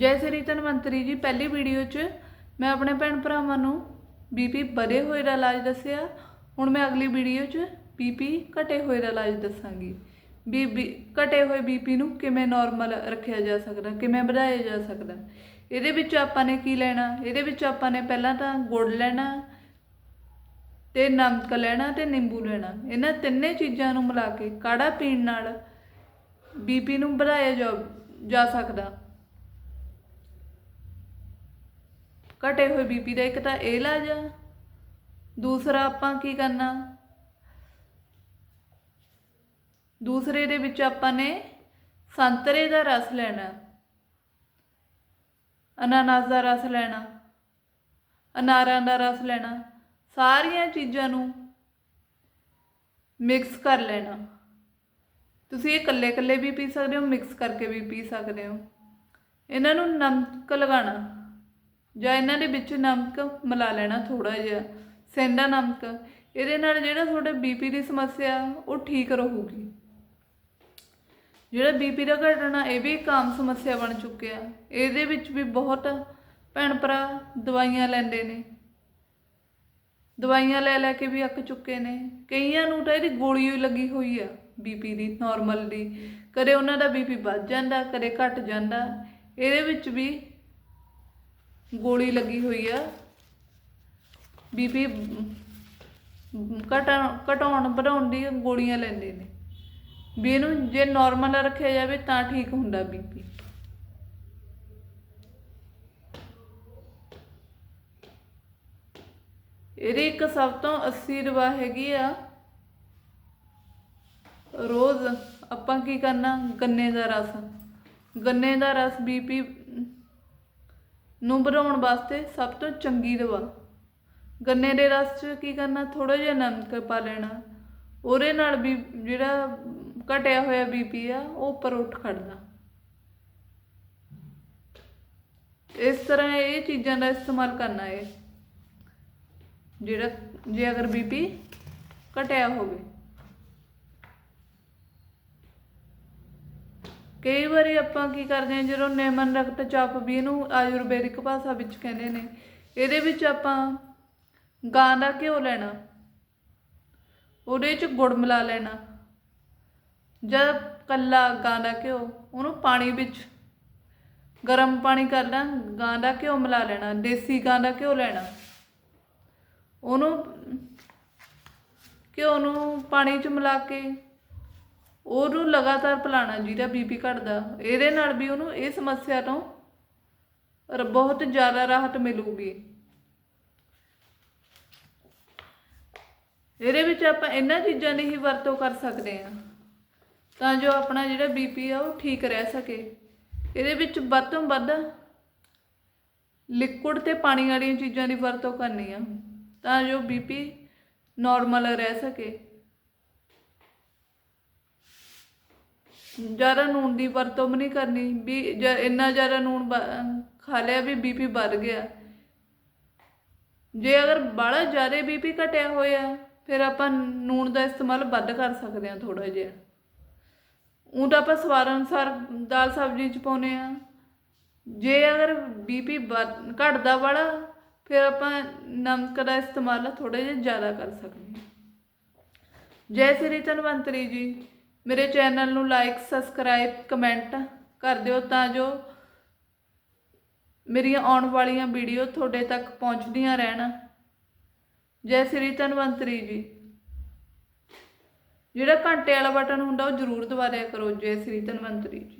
ਜੈ ਸ੍ਰੀ ਧਨਵੰਤਰੀ ਜੀ, ਪਹਿਲੀ ਵੀਡੀਓ 'ਚ ਮੈਂ ਆਪਣੇ ਭੈਣ ਭਰਾਵਾਂ ਨੂੰ ਬੀਪੀ ਵਧੇ ਹੋਏ ਦਾ ਇਲਾਜ ਦੱਸਿਆ। ਹੁਣ ਮੈਂ ਅਗਲੀ ਵੀਡੀਓ 'ਚ ਬੀਪੀ ਘਟੇ ਹੋਏ ਦਾ ਇਲਾਜ ਦੱਸਾਂਗੀ। ਬੀਬੀ ਘਟੇ ਹੋਏ ਬੀਪੀ ਨੂੰ ਕਿਵੇਂ ਨਾਰਮਲ ਰੱਖਿਆ ਜਾ ਸਕਦਾ, ਕਿਵੇਂ ਵਧਾਇਆ ਜਾ ਸਕਦਾ। ਇਹਦੇ ਵਿੱਚ ਆਪਾਂ ਨੇ ਕੀ ਲੈਣਾ? ਇਹਦੇ ਵਿੱਚ ਆਪਾਂ ਨੇ ਪਹਿਲਾਂ ਤਾਂ ਗੁੜ ਲੈਣਾ ਤੇ ਨਮਕ ਲੈਣਾ ਤੇ ਨਿੰਬੂ ਲੈਣਾ। ਇਹਨਾਂ ਤਿੰਨੇ ਚੀਜ਼ਾਂ ਨੂੰ ਮਿਲਾ ਕੇ ਕਾੜਾ ਪੀਣ ਨਾਲ ਬੀਪੀ ਨੂੰ ਵਧਾਇਆ ਜਾ ਜਾ ਸਕਦਾ। ਘਟੇ ਹੋਏ ਬੀਪੀ ਦਾ ਇੱਕ ਤਾਂ ਇਹ ਇਲਾਜ ਆ ਦੂਸਰਾ ਆਪਾਂ ਕੀ ਕਰਨਾ? ਦੂਸਰੇ ਦੇ ਵਿੱਚ ਆਪਾਂ ਨੇ ਸੰਤਰੇ ਦਾ ਰਸ ਲੈਣਾ। ਅਨਾਨਾਸ ਦਾ ਰਸ ਲੈਣਾ। ਅਨਾਰਾਂ ਦਾ ਰਸ ਲੈਣਾ। ਸਾਰੀਆਂ ਚੀਜ਼ਾਂ ਨੂੰ ਮਿਕਸ ਕਰ ਲੈਣਾ। ਤੁਸੀਂ ਇਹ ਇਕੱਲੇ ਇਕੱਲੇ ਵੀ ਪੀ ਸਕਦੇ ਹੋ ਮਿਕਸ ਕਰਕੇ ਵੀ ਪੀ ਸਕਦੇ ਹੋ। ਇਹਨਾਂ ਨੂੰ ਨਮਕ ਲਗਾਣਾ ਜਾਂ ਇਹਨਾਂ ਦੇ ਵਿੱਚ ਨਮਕ ਮਿਲਾ ਲੈਣਾ ਥੋੜਾ ਜਿਹਾ, ਸੈਂਦਾ ਨਮਕ, ਇਹਦੇ ਨਾਲ ਜਿਹੜਾ ਤੁਹਾਡੇ ਬੀਪੀ ਦੀ ਸਮੱਸਿਆ, ਉਹ ਠੀਕ ਰਹੂਗੀ। ਜਿਹੜਾ ਬੀਪੀ ਦਾ ਘਟਣਾ, ਇਹ ਵੀ ਇੱਕ ਆਮ ਸਮੱਸਿਆ ਬਣ ਚੁੱਕਿਆ। ਇਹਦੇ ਵਿੱਚ ਵੀ ਬਹੁਤ ਭੈਣ ਭਰਾ ਦਵਾਈਆਂ ਲੈਂਦੇ ਨੇ। ਦਵਾਈਆਂ ਲੈ ਲੈ ਕੇ ਵੀ ਅੱਕ ਚੁੱਕੇ ਨੇ। ਕਈਆਂ ਨੂੰ ਤਾਂ ਇਹਦੀ ਗੋਲੀ ਲੱਗੀ ਹੋਈ ਆ ਬੀਪੀ ਦੀ ਨਾਰਮਲ ਦੀ। ਕਦੇ ਉਹਨਾਂ ਦਾ ਬੀਪੀ ਵੱਧ ਜਾਂਦਾ, ਕਦੇ ਘਟ ਜਾਂਦਾ। ਇਹਦੇ ਵਿੱਚ ਵੀ ਗੋਲੀ ਲੱਗੀ ਹੋਈ ਆ। ਬੀਪੀ ਘਟਾ, ਘਟਾਉਣ, ਵਧਾਉਣ ਦੀ ਗੋਲੀਆਂ ਲੈਂਦੇ ਨੇ। ਵੀ ਇਹਨੂੰ ਜੇ ਨਾਰਮਲ ਰੱਖਿਆ ਜਾਵੇ ਤਾਂ ਠੀਕ ਹੁੰਦਾ ਬੀਪੀ ਇਹਦੀ ਇੱਕ ਸਭ ਤੋਂ ਅੱਸੀ ਦਵਾ ਹੈਗੀ ਆ। ਰੋਜ਼ ਆਪਾਂ ਕੀ ਕਰਨਾ? ਗੰਨੇ ਦਾ ਰਸ। ਗੰਨੇ ਦਾ ਰਸ ਬੀਪੀ ਨੂੰ ਵਧਾਉਣ ਵਾਸਤੇ ਸਭ ਤੋਂ ਚੰਗੀ ਦਵਾ। ਗੰਨੇ ਦੇ ਰਸ 'ਚ ਕੀ ਕਰਨਾ, ਥੋੜ੍ਹਾ ਜਿਹਾ ਨਮਕ ਪਾ ਲੈਣਾ। ਉਹਦੇ ਨਾਲ ਵੀ ਜਿਹੜਾ ਘਟਿਆ ਹੋਇਆ ਬੀਪੀ ਆ, ਉਹ ਉੱਪਰ ਉੱਠ ਖੜਦਾ ਇਸ ਤਰ੍ਹਾਂ ਇਹ ਚੀਜ਼ਾਂ ਦਾ ਇਸਤੇਮਾਲ ਕਰਨਾ ਹੈ ਜਿਹੜਾ, ਜੇ ਅਗਰ ਬੀਪੀ ਘਟਿਆ ਹੋਵੇ। ਕਈ ਵਾਰੀ ਆਪਾਂ ਕੀ ਕਰਦੇ ਹਾਂ, ਜਦੋਂ ਨੇਮਨ ਰਕਤ ਚਾਪ ਵੀ ਇਹਨੂੰ ਆਯੁਰਵੈਦਿਕ ਭਾਸ਼ਾ ਵਿੱਚ ਕਹਿੰਦੇ ਨੇ, ਇਹਦੇ ਵਿੱਚ ਆਪਾਂ ਗਾਂ ਦਾ ਘਿਓ ਲੈਣਾ, ਉਹਦੇ 'ਚ ਗੁੜ ਮਿਲਾ ਲੈਣਾ ਜਦ ਕੱਲਾ ਗਾਂ ਦਾ ਘਿਓ, ਉਹਨੂੰ ਪਾਣੀ ਵਿੱਚ ਗਰਮ ਪਾਣੀ ਕਰਨਾ, ਗਾਂ ਦਾ ਘਿਓ ਮਿਲਾ ਲੈਣਾ, ਦੇਸੀ ਗਾਂ ਦਾ ਘਿਓ ਲੈਣਾ, ਉਹਨੂੰ ਘਿਓ ਨੂੰ ਪਾਣੀ 'ਚ ਮਿਲਾ ਕੇ ਉਹਨੂੰ ਲਗਾਤਾਰ ਪਿਲਾਣਾ ਜਿਹਦਾ ਬੀਪੀ ਘਟਦਾ, ਇਹਦੇ ਨਾਲ ਵੀ ਉਹਨੂੰ ਇਹ ਸਮੱਸਿਆ ਤੋਂ ਬਹੁਤ ਜ਼ਿਆਦਾ ਰਾਹਤ ਮਿਲੂਗੀ। ਇਹਦੇ ਵਿੱਚ ਆਪਾਂ ਇਹਨਾਂ ਚੀਜ਼ਾਂ ਦੀ ਹੀ ਵਰਤੋਂ ਕਰ ਸਕਦੇ ਹਾਂ। ਤਾਂ ਜੋ ਆਪਣਾ ਜਿਹੜਾ ਬੀਪੀ ਆ ਉਹ ਠੀਕ ਰਹਿ ਸਕੇ। ਇਹਦੇ ਵਿੱਚ ਵੱਧ ਤੋਂ ਵੱਧ ਲਿਕੁਇਡ ਤੇ ਪਾਣੀ ਵਾਲੀਆਂ ਚੀਜ਼ਾਂ ਦੀ ਵਰਤੋਂ ਕਰਨੀ ਆ, ਤਾਂ ਜੋ ਬੀਪੀ ਨਾਰਮਲ ਰਹਿ ਸਕੇ। ਜ਼ਿਆਦਾ ਨੂਨ ਦੀ ਵਰਤੋਂ ਵੀ ਨਹੀਂ ਕਰਨੀ, ਵੀ ਜ- ਇੰਨਾ ਜ਼ਿਆਦਾ ਨੂਨ ਬ- ਖਾ ਲਿਆ ਵੀ ਬੀਪੀ ਵੱਧ ਗਿਆ। ਜੇ ਅਗਰ ਬਾਹਲਾ ਜ਼ਿਆਦਾ ਬੀਪੀ ਘਟਿਆ ਹੋਇਆ, ਫਿਰ ਆਪਾਂ ਨੂਨ ਦਾ ਇਸਤੇਮਾਲ ਵੱਧ ਕਰ ਸਕਦੇ ਹਾਂ ਥੋੜਾ ਜਿਹਾ। ਉਹ ਤਾਂ ਆਪਾਂ ਸਵਾਦ ਅਨੁਸਾਰ ਦਾਲ ਸਬਜ਼ੀ ਚ ਪਾਉਨੇ ਆ ਜੇ ਅਗਰ ਬੀਪੀ ਘਟਦਾ ਵਾਲਾ, ਫਿਰ ਆਪਾਂ ਨਮਕ ਦਾ ਇਸਤੇਮਾਲ ਥੋੜਾ ਜਿਹਾ ਜ਼ਿਆਦਾ ਕਰ ਸਕਦੇ ਹਾਂ। ਜੈ ਸ੍ਰੀ ਧਨਵੰਤਰੀ ਜੀ। ਮੇਰੇ ਚੈਨਲ ਨੂੰ ਲਾਈਕ ਸਬਸਕ੍ਰਾਈਬ ਕਮੈਂਟ ਕਰ ਦਿਓ ਤਾਂ ਜੋ ਮੇਰੀਆਂ ਆਉਣ ਵਾਲੀਆਂ ਵੀਡੀਓ ਤੁਹਾਡੇ ਤੱਕ ਪਹੁੰਚਦੀਆਂ ਰਹਿਣ। ਜੈ ਸ੍ਰੀ ਧਨਵੰਤਰੀ ਜੀ। ਜਿਹੜਾ ਘੰਟੇ ਵਾਲਾ ਬਟਨ ਹੁੰਦਾ ਉਹ ਜ਼ਰੂਰ ਦਬਾ ਕਰੋ ਜੈ ਸ੍ਰੀ ਧਨਵੰਤਰੀ ਜੀ।